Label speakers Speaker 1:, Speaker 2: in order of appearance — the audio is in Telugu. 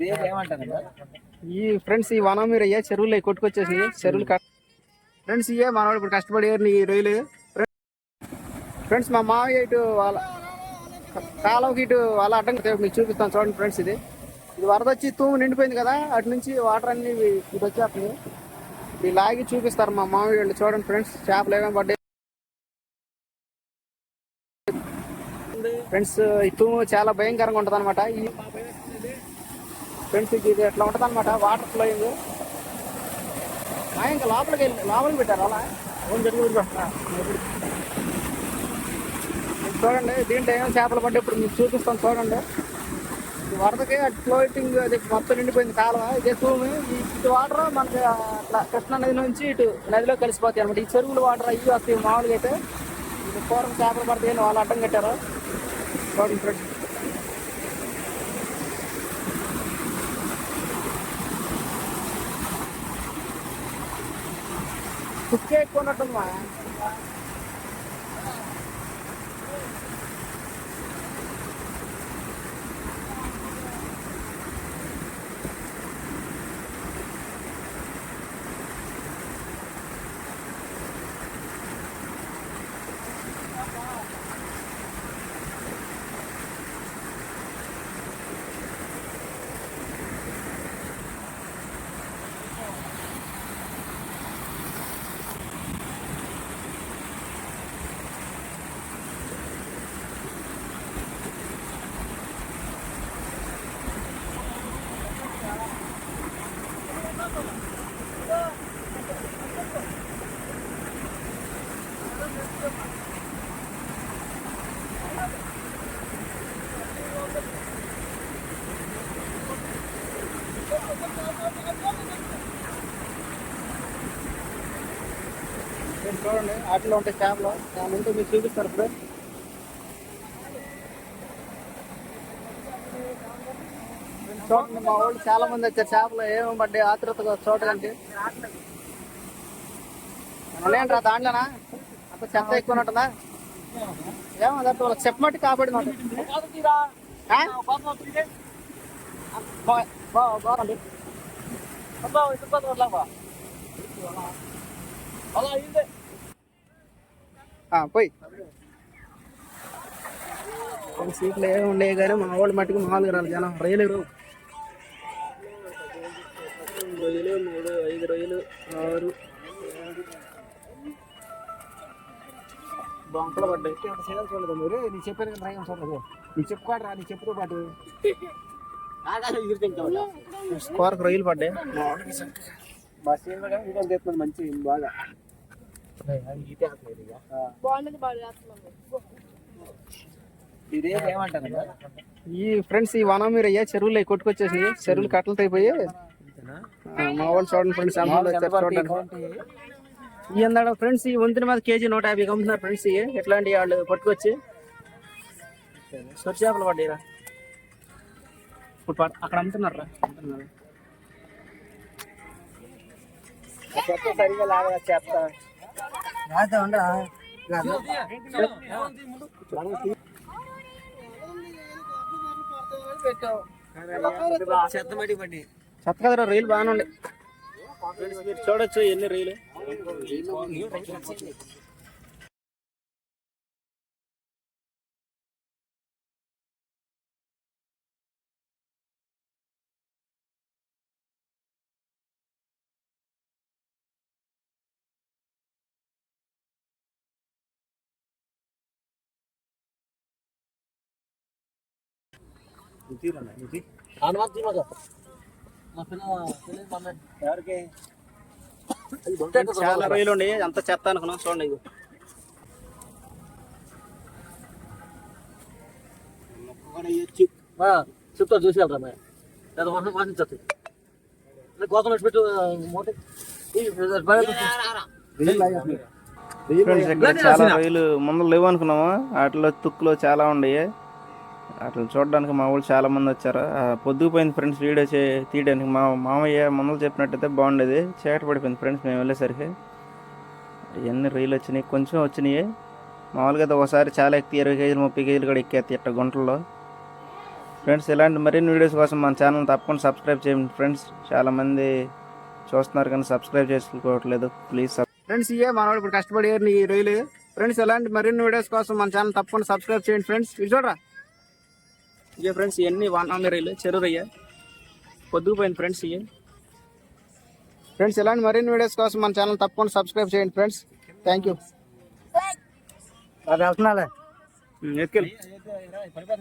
Speaker 1: ఈ ఫ్రెండ్స్ ఈ వనం మీరు అయ్యా చెరువులు కొట్టుకొచ్చేసి చెరువులు ఫ్రెండ్స్ ఇయ్యే మనవాడు ఇప్పుడు కష్టపడి నీ ఈ రొయ్యలు? ఫ్రెండ్స్ మా మావయ్య ఇటు వాళ్ళ కాలంకి ఇటు వాళ్ళ అడ్డం మీకు చూపిస్తాను చూడండి ఫ్రెండ్స్ ఇది. ఇది వరద వచ్చి తూము నిండిపోయింది కదా అటు నుంచి వాటర్ అన్ని ఇటు వచ్చేస్తున్నాయి. ఇది లాగి చూపిస్తారు మా మామయ్య వాళ్ళు చూడండి ఫ్రెండ్స్ చేపలు ఏమేమి పడ్డాయి. ఫ్రెండ్స్ ఈ తూము చాలా భయంకరంగా ఉంటుంది అనమాట ఈ ఫ్రెండ్స్ ఇది ఎట్లా ఉంటుంది అనమాట వాటర్ ఫ్లోయింగ్ ఇంకా లోపలికి వెళ్ళి లోపలికి పెట్టారు అలా? ఆ, చూడండి దీంట్లో ఏమేమి చేపలు పడ్డాయి ఇప్పుడు మీకు చూపిస్తాను చూడండి. వరదకి అటు ఫ్లోటింగ్ అది మొత్తం నిండిపోయింది కాలువ. ఇదే ఈ ఇటు వాటర్ మనకి అట్లా కృష్ణా నది నుంచి ఇటు నదిలో కలిసిపోతాయి అనమాట ఈ చెరువుల వాటర్ అయ్యి వస్తాయి మామూలుగా అయితే. పూర్వం చేపలు పడతాయి అని వాళ్ళు అడ్డం కట్టారు. చూడండి ఫ్రెండ్స్ కుక్కే ఎక్కువ ఉన్నట్టుందా చూడండి వాటిలో ఉంటాయి చేపలు దాని ఉంటే మీరు చూపిస్తారు ఇప్పుడు చూడండి మా వాళ్ళు చాలా మంది వచ్చారు. చేపలు ఏమేమి పడ్డాయి ఆతృతగా చూడడానికి ఉన్నాయంటారా దాంట్లోనా? అంత చెత్త ఎక్కువ ఉంటుందా ఏమో అదంతా వాళ్ళకి చెప్పమట్టి కాబట్టి బాగుంది అలా అయిందే పోయి. సీట్లు ఏమి ఉండేవి కానీ మా వాళ్ళు మట్టుకు మామూలుగా రాలి జనం. రొయ్యలు రొయ్యలు మూడు ఐదు రొయ్యలు ఆరు. బొంకలు పడ్డాయి. చేయాలి చూడదు మీరు. నీ చెప్పాను కదా రాయం చూడదు నీ చెప్పుకోడు రా నీ చెప్పుతో పాటు. రొయ్యలు పడ్డాయి. మంచి బాగా
Speaker 2: బాగుండదు బాగా చేస్తున్నాం
Speaker 1: ఏమంటారు ఈ ఫ్రెండ్స్ ఈ వనం మీరు అయ్యా చెరువులు కొట్టుకొచ్చేసి చెరువులు కట్టలతో అయిపోయి మా వాళ్ళు చూడండి ఫ్రెండ్స్ చూడండి. ఈ అందాడ ఫ్రెండ్స్ ఈ వంతుని మీద కేజీ నూట యాభై అమ్ముతున్నారు ఫ్రెండ్స్ ఇవి ఎట్లాంటి వాళ్ళు పట్టుకొచ్చి సొరి చేపలు పడ్డాయిరా. ఇప్పుడు అక్కడ అమ్ముతున్నారా అమ్ముతున్నారు సరిగా లాగా చేస్తా చెత్త కదరా రైలు బాగానే ఉండే చూడొచ్చు ఎన్ని రైలు. చాలా రొయ్యలు ఉండి అంత చెత్త అనుకున్నాం చూడండి ఇది
Speaker 3: చెప్తా చూసి వెళ్తా మరి లేదా వర్షం పాటించచ్చు గోతం వచ్చి పెట్టు మూట
Speaker 4: ఫ్రెండ్స్ ఇక్కడ చాలా రొయ్యలు ముందు లేవు అనుకున్నాము? వాటిలో తుక్కులో చాలా ఉన్నాయి అట్లా చూడడానికి మా వాళ్ళు చాలామంది వచ్చారు. పొద్దుకుపోయింది ఫ్రెండ్స్ వీడియో చే తీయడానికి. మా మామయ్య ముందు చెప్పినట్టయితే బాగుండేది. చీకట పడిపోయింది ఫ్రెండ్స్ మేము వెళ్ళేసరికి. ఎన్ని రొయ్యలు వచ్చినాయి? కొంచెం వచ్చినాయి. మామూలుగా అయితే ఒకసారి చాలా ఎక్కి ఇరవై కేజీలు ముప్పై కేజీలు కూడా ఎక్కేస్తాయి ఇట్ట గుంటల్లో. ఫ్రెండ్స్ ఇలాంటి మరిన్ని వీడియోస్ కోసం మన ఛానల్ తప్పకుండా సబ్స్క్రైబ్ చేయండి ఫ్రెండ్స్. చాలామంది చూస్తున్నారు కానీ సబ్స్క్రైబ్ చేసుకోవట్లేదు. ప్లీజ్
Speaker 1: ఫ్రెండ్స్ ఇయే మనవాడు ఇప్పుడు కష్టపడి ఈ రొయ్యలు ఫ్రెండ్స్ ఇలాంటి మరిన్ని వీడియోస్ కోసం మన ఛానల్ తప్పకుండా సబ్స్క్రైబ్ చేయండి ఫ్రెండ్స్. ఇది చూడరా? ఇయ్యే ఫ్రెండ్స్ ఇవన్నీ వానామి రొయ్యలు చెరువు రొయ్య. పొద్దుకుపోయింది ఫ్రెండ్స్ ఇయ్యే. ఫ్రెండ్స్ ఇలాంటి మరిన్ని వీడియోస్ కోసం మన ఛానల్ తప్పకుండా సబ్స్క్రైబ్ చేయండి ఫ్రెండ్స్ థ్యాంక్ యూ
Speaker 3: అది వెళ్తున్నాలే.
Speaker 1: ఎత్తుకెళ్ళి.